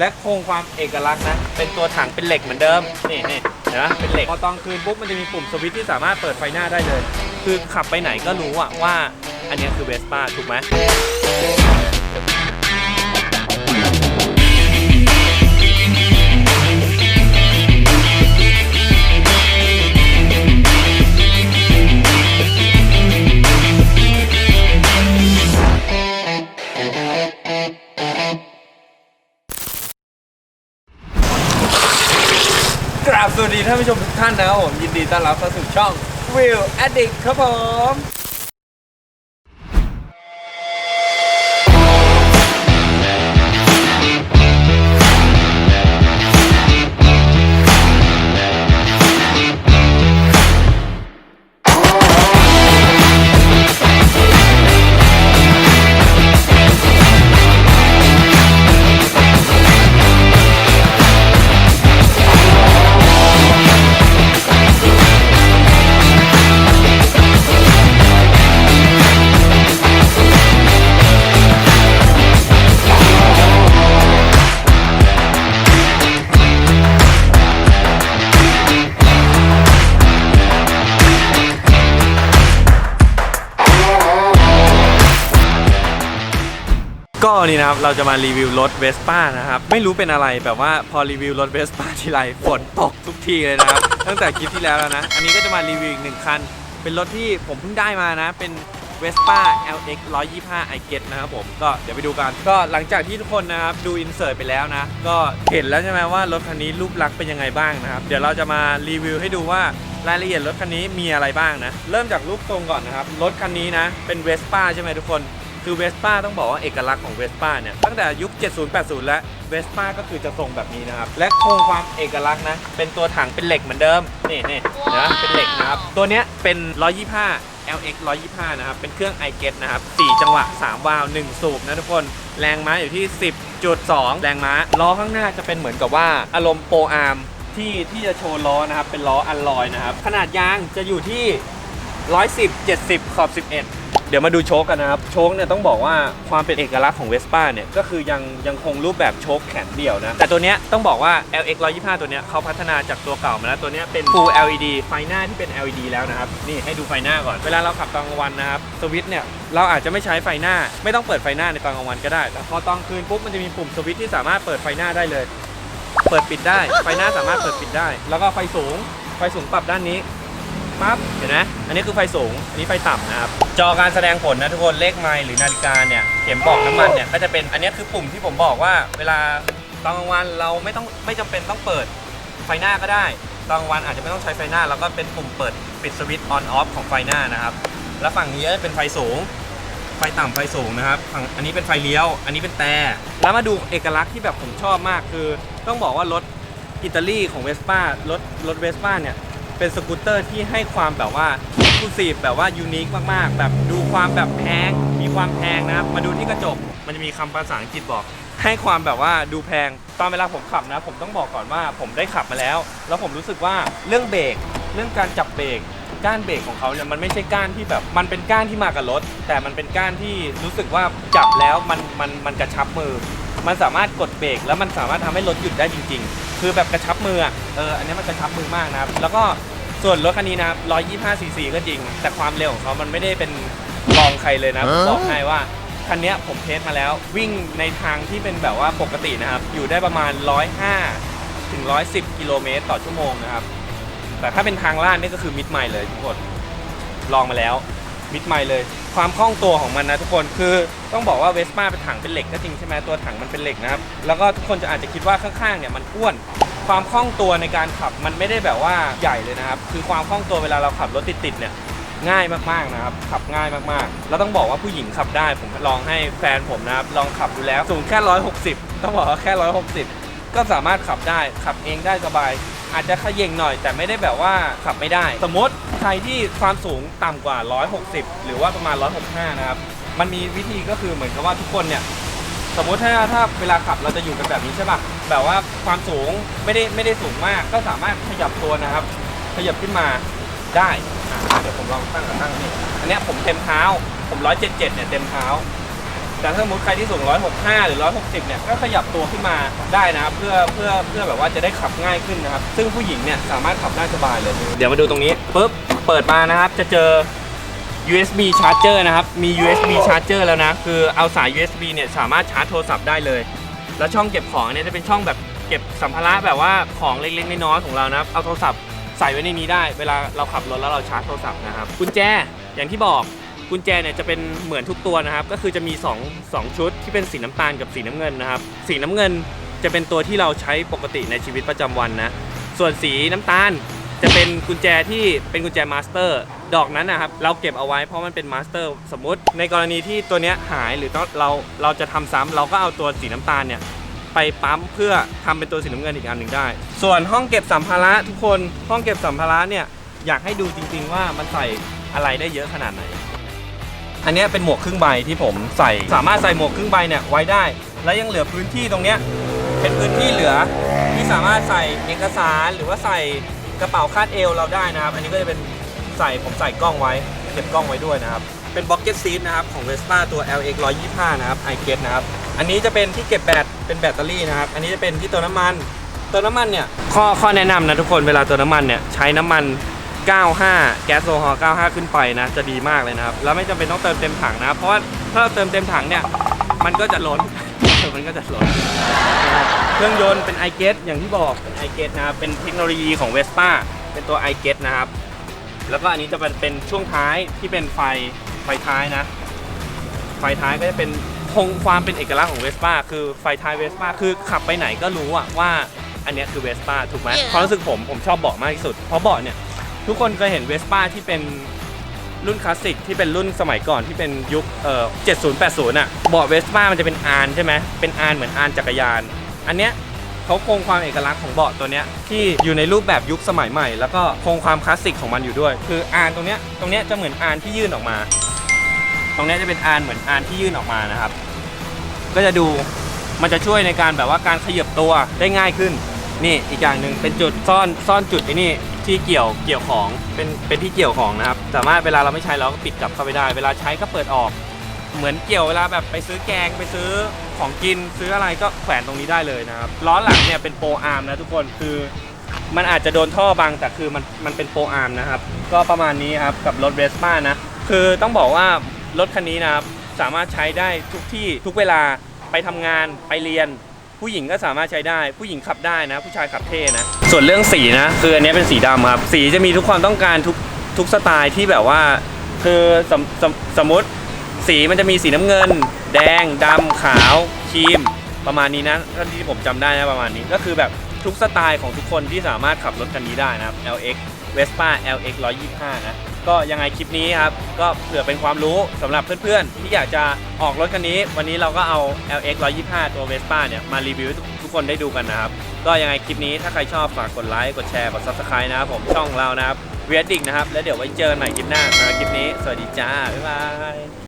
และคงความเอกลักษณ์นะ เป็นตัวถังเป็นเหล็กเหมือนเดิม นี่นี่เห็นไหมเป็นเหล็ก พอตอนคืนปุ๊บมันจะมีปุ่มสวิตช์ที่สามารถเปิดไฟหน้าได้เลย คือขับไปไหนก็รู้อะว่า อันเนี้ยคือเวสป้าถูกไหม ท่านนะครับผมยินดีต้อนรับเข้าสู่ช่อง Will Addict ครับผม ก็นี่นะครับ เราจะมารีวิวรถเวสป้านะครับ ไม่รู้เป็นอะไรแบบว่าพอรีวิวรถเวสป้าทีไรฝนตกทุกทีเลยนะครับ ตั้งแต่คลิปที่แล้วแล้วนะ อันนี้ก็จะมารีวิวอีกหนึ่งคัน เป็นรถที่ผมเพิ่งได้มานะ เป็น Vespa LX 125 i get นะครับผมก็เดี๋ยวไปดูกัน ก็หลังจากที่ทุกคนนะครับ ดูอินเสิร์ตไปแล้วนะ ก็เห็นแล้วใช่ไหมว่ารถคันนี้รูปลักษณ์เป็นยังไงบ้างนะครับ เดี๋ยวเราจะมารีวิวให้ดูว่ารายละเอียดรถคันนี้มีอะไรบ้างนะ เริ่มจากรูปทรงก่อนนะครับ รถคันนี้นะ เป็น Vespa ใช่ไหมทุกคน คือเวสป้าต้องบอกว่าเอกลักษณ์ของเวสป้าเนี่ย ตั้งแต่ยุค 70-80 แล้วเวสป้าก็คือจะทรงแบบนี้นะครับ และคงความเอกลักษณ์นะ เป็นตัวถังเป็นเหล็กเหมือนเดิม นี่นี่เห็นะเป็นเหล็กนะครับ ตัวเนี้ยเป็น 125 LX 125 นะครับ เป็นเครื่อง i g e t นะครับ 4 จังหวะ 3 วาล์ว1สูบนะทุกคน แรงม้าอยู่ที่ 10.2 แรงม้า ล้อข้างหน้าจะเป็นเหมือนกับว่าอารมณ์โปรอาร์มที่ที่จะโชว์ล้อนะครับ เป็นล้ออัลลอยนะครับ ขนาดยางจะอยู่ที่ 110 70 ขอบ 11 เดี๋ยวมาดูโชคกันนะครับ โชคเนี่ยต้องบอกว่าความเป็นเอกลักษณ์ของเวสป้าเนี่ยก็คือยังยังคงรูปแบบโชคแขนเดี่ยวนะ แต่ตัวเนี้ยต้องบอกว่า LX 125 ตัวเนี้ยเขาพัฒนาจากตัวเก่ามาแล้วตัวเนี้ยเป็น Full LED ไฟหน้าที่เป็น LED แล้วนะครับ นี่ให้ดูไฟหน้าก่อน เวลาเราขับตอนกลางวันนะครับสวิตช์เนี่ยเราอาจจะไม่ใช้ไฟหน้า ไม่ต้องเปิดไฟหน้าในตอนกลางวันก็ได้ แต่พอตอนคืนปุ๊บมันจะมีปุ่มสวิตช์ที่สามารถเปิดไฟหน้าได้เลย เปิดปิดได้ ไฟหน้าสามารถเปิดปิดได้ แล้วก็ไฟสูง ไฟสูงปรับด้านนี้ปั๊บเห็นไหม อันนี้คือไฟสูง อันนี้ไฟต่ำนะครับ จอการแสดงผลนะทุกคน เลขไมล์หรือนาฬิกาเนี่ยเข็มบอกน้ำมันเนี่ยก็จะเป็น อันนี้คือปุ่มที่ผมบอกว่า เวลาตอนกลางวันเราไม่ต้องไม่จำเป็นต้องเปิดไฟหน้าก็ได้ ตอนกลางวันอาจจะไม่ต้องใช้ไฟหน้า แล้วก็เป็นปุ่มเปิดปิดสวิตช์ออนออฟของไฟหน้านะครับ แล้วฝั่งนี้จะเป็นไฟสูง ไฟต่ำไฟสูงนะครับ ฝั่งอันนี้เป็นไฟเลี้ยว อันนี้เป็นแต่ แล้วมาดูเอกลักษณ์ที่แบบผมชอบมากคือ ต้องบอกว่ารถอิตาลีของเวสป้ารถรถเวสป้าเนี่ย เป็นสกูตเตอร์ที่ให้ความแบบว่าเอ็กซ์คลูซีฟแบบว่ายูนิคมากๆ แบบดูความแบบแพง มีความแพงนะครับ มาดูที่กระจก มันจะมีคำภาษาอังกฤษบอก ให้ความแบบว่าดูแพง ตอนเวลาผมขับนะ ผมต้องบอกก่อนว่าผมได้ขับมาแล้ว แล้วผมรู้สึกว่าเรื่องเบรก เรื่องการจับเบรก ก้านเบรกของเขาเนี่ยมันไม่ใช่ก้านที่แบบ มันเป็นก้านที่มากับรถ แต่มันเป็นก้านที่รู้สึกว่าจับแล้วมันมันมันกระชับมือ มันสามารถกดเบรกแล้วมันสามารถทำให้รถหยุดได้จริง ๆ คือแบบกระชับมืออะเอออันนี้มันกระชับมือมากนะครับ แล้วก็ส่วนรถคันนี้นะครับ125ซีซีก็จริง แต่ความเร็วของเขามันไม่ได้เป็นรองใครเลยนะผมบอกให้ว่าคันเนี้ยผมเทสมาแล้ว วิ่งในทางที่เป็นแบบว่าปกตินะครับ อยู่ได้ประมาณ 105ถึง110 กิโลเมตรต่อชั่วโมงนะครับ แต่ถ้าเป็นทางลาดนี่ก็คือมิดไมล์เลยทุกคน ลองมาแล้ว มิดไมล์เลย ความคล่องตัวของมันนะทุกคนคือต้องบอกว่าเวสป้าเป็นถังเป็นเหล็กก็จริงใช่ไหมตัวถังมันเป็นเหล็กนะครับ แล้วก็ทุกคนจะอาจจะคิดว่าข้างๆเนี่ยมันอ้วนความคล่องตัวในการขับมันไม่ได้แบบว่าใหญ่เลยนะครับ คือความคล่องตัวเวลาเราขับรถติดๆเนี่ยง่ายมากๆนะครับ ขับง่ายมากๆ แล้วต้องบอกว่าผู้หญิงขับได้ ผมลองให้แฟนผมนะครับ ลองขับดูแล้ว สูงแค่ 160 ต้องบอกว่าแค่ 160 ก็สามารถขับได้ ขับเองได้สบาย อาจจะขย่งหน่อยแต่ไม่ได้แบบว่าขับไม่ได้ สมมติใครที่ความสูงต่ำกว่า 160 หรือว่าประมาณ 165 นะครับ มันมีวิธีก็คือเหมือนกับว่าทุกคนเนี่ยสมมติถ้าถ้าเวลาขับเราจะอยู่กันแบบนี้ใช่ป่ะแบบว่าความสูงไม่ได้ไม่ได้สูงมากก็สามารถขยับตัวนะครับ ขยับขึ้นมาได้อะเดี๋ยวผมลองตั้งกับตั้งนี่อันเนี้ยผมเต็มเท้า ผม 177 เนี่ยเต็มเท้า แต่ถ้าสมมติใครที่สูง 165 หรือ 160 เนี่ย ก็ขยับตัวขึ้นมาได้นะครับเพื่อเพื่อเพื่อแบบว่าจะได้ขับง่ายขึ้นนะครับ ซึ่งผู้หญิงเนี่ยสามารถขับได้สบายเลย เดี๋ยวมาดูตรงนี้ปุ๊บ เปิดมานะครับ จะเจอ USB charger นะครับ มี USB charger แล้วนะ คือเอาสาย USB เนี่ยสามารถชาร์จโทรศัพท์ได้เลย แล้วช่องเก็บของเนี่ยจะเป็นช่องแบบเก็บสัมภาระแบบว่าของเล็กๆน้อยๆของเรานะครับ เอาโทรศัพท์ใส่ไว้ในนี้ได้ เวลาเราขับรถแล้วเราชาร์จโทรศัพท์นะครับ กุญแจ อย่างที่บอก กุญแจเนี่ยจะเป็นเหมือนทุกตัวนะครับ ก็คือจะมี 2 2 ชุดที่เป็นสีน้ำตาลกับสีน้ำเงินนะครับ สีน้ำเงินจะเป็นตัวที่เราใช้ปกติในชีวิตประจำวันนะ ส่วนสีน้ำตาลจะเป็นกุญแจที่เป็นกุญแจมาสเตอร์ดอกนั้นนะครับ เราเก็บเอาไว้เพราะมันเป็นมาสเตอร์สมมติ ในกรณีที่ตัวเนี้ยหายหรือเราเราจะทำซ้ำเราก็เอาตัวสีน้ำตาลเนี่ยไปปั๊มเพื่อทำเป็นตัวสีน้ำเงินอีกอันหนึ่งได้ ส่วนห้องเก็บสัมภาระทุกคนห้องเก็บสัมภาระเนี่ยอยากให้ดูจริง ๆ ว่ามันใส่อะไรได้เยอะขนาดไหน อันนี้เป็นหมวกครึ่งใบที่ผมใส่ สามารถใส่หมวกครึ่งใบเนี่ยไว้ได้ และยังเหลือพื้นที่ตรงเนี้ยเป็นพื้นที่เหลือที่สามารถใส่เอกสารหรือว่าใส่กระเป๋าคาดเอวเราได้นะครับ อันนี้ก็จะเป็นใส่ผมใส่กล้องไว้เก็บกล้องไว้ด้วยนะครับ เป็นบ็อกเก็ตซีทนะครับของ Vespa ตัว LX 125 นะครับ i g e t นะครับ อันนี้จะเป็นที่เก็บแบตเป็นแบตเตอรี่นะครับ อันนี้จะเป็นที่เติมน้ำมัน เติมน้ำมันเนี่ยข้อข้อแนะนำนะทุกคนเวลาเติมน้ำมันเนี่ยใช้น้ำมัน 95 แก๊สโซฮอล์95 ขึ้นไปนะ จะดีมากเลยนะครับ แล้วไม่จำเป็นต้องเติมเต็มถังนะครับเพราะว่าถ้าเราเติมเต็มถังเนี่ย มันก็จะล้น มันก็จะล้นนะครับเครื่องยนต์เป็น i g e t อย่างที่บอกเป็น i g e t นะครับ เป็นเทคโนโลยีของ Vespa เป็นตัว i g e t นะครับ แล้วก็อันนี้จะเป็นเป็นช่วงท้ายที่เป็นไฟไฟท้ายนะ ไฟท้ายก็จะเป็นคงความเป็นเอกลักษณ์ของเวสป้าคือไฟท้ายเวสป้าคือขับไปไหนก็รู้อะว่าอันเนี้ยคือเวสป้าถูกไหมความรู้สึกผมผมชอบเบาะมากที่สุด เพราะเบาะเนี่ย ทุกคนเคยเห็นเวสป้าที่เป็นรุ่นคลาสสิกที่เป็นรุ่นสมัยก่อนที่เป็นยุคเอ่อ70 80อะเบาะเวสป้ามันจะเป็นอานใช่ไหมเป็นอานเหมือนอานจักรยาน อันเนี้ยเขาคงความเอกลักษณ์ของเบาะตัวเนี้ยที่อยู่ในรูปแบบยุคสมัยใหม่ แล้วก็คงความคลาสสิกของมันอยู่ด้วย คืออานตรงเนี้ยตรงเนี้ยจะเหมือนอานที่ยื่นออกมา ตรงเนี้ยจะเป็นอานเหมือนอานที่ยื่นออกมานะครับ ก็จะดูมันจะช่วยในการแบบว่าการขยับตัวได้ง่ายขึ้น นี่อีกอย่างหนึ่งเป็นจุดซ่อนซ่อนจุดไอ้นี่ ที่เกี่ยวเกี่ยวของเป็นเป็นที่เกี่ยวของนะครับ สามารถเวลาเราไม่ใช้เราก็ปิดกลับเข้าไปได้ เวลาใช้ก็เปิดออก เหมือนเกี่ยวเวลาแบบไปซื้อแกงไปซื้อของกินซื้ออะไรก็แขวนตรงนี้ได้เลยนะครับล้อหลังเนี่ยเป็นโปรอาร์มนะทุกคนคือ มันอาจจะโดนท่อบังแต่คือมันมันเป็นโปรอาร์มนะครับ ก็ประมาณนี้ครับกับรถเวสป้านะคือต้องบอกว่ารถคันนี้นะครับสามารถใช้ได้ทุกที่ทุกเวลาไปทำงานไปเรียน ผู้หญิงก็สามารถใช้ได้ ผู้หญิงขับได้นะ ผู้ชายขับเท่นะ ส่วนเรื่องสีนะ คืออันนี้เป็นสีดำครับ สีจะมีทุกความต้องการทุกทุกสไตล์ที่แบบว่า คือสมสมสมมติสีมันจะมีสีน้ำเงิน แดงดำขาวครีม ประมาณนี้นะเท่าที่ผมจำได้นะประมาณนี้ก็คือแบบทุกสไตล์ของทุกคนที่สามารถขับรถคันนี้ได้นะครับ LX Vespa LX 125 นะ ก็ยังไงคลิปนี้ครับ ก็เผื่อเป็นความรู้สำหรับเพื่อนๆ ที่อยากจะออกรถคันนี้ วันนี้เราก็เอา LX 125 ตัว Vespa เนี่ยมารีวิวให้ทุกคนได้ดูกันนะครับ ก็ยังไงคลิปนี้ถ้าใครชอบฝากกดไลค์ กดแชร์ กด Subscribe นะครับผมช่องเรานะครับเวียดิกนะครับ แล้วเดี๋ยวไว้เจอกันใหม่คลิปหน้าสำหรับคลิปนี้ สวัสดีจ้า บ๊ายบาย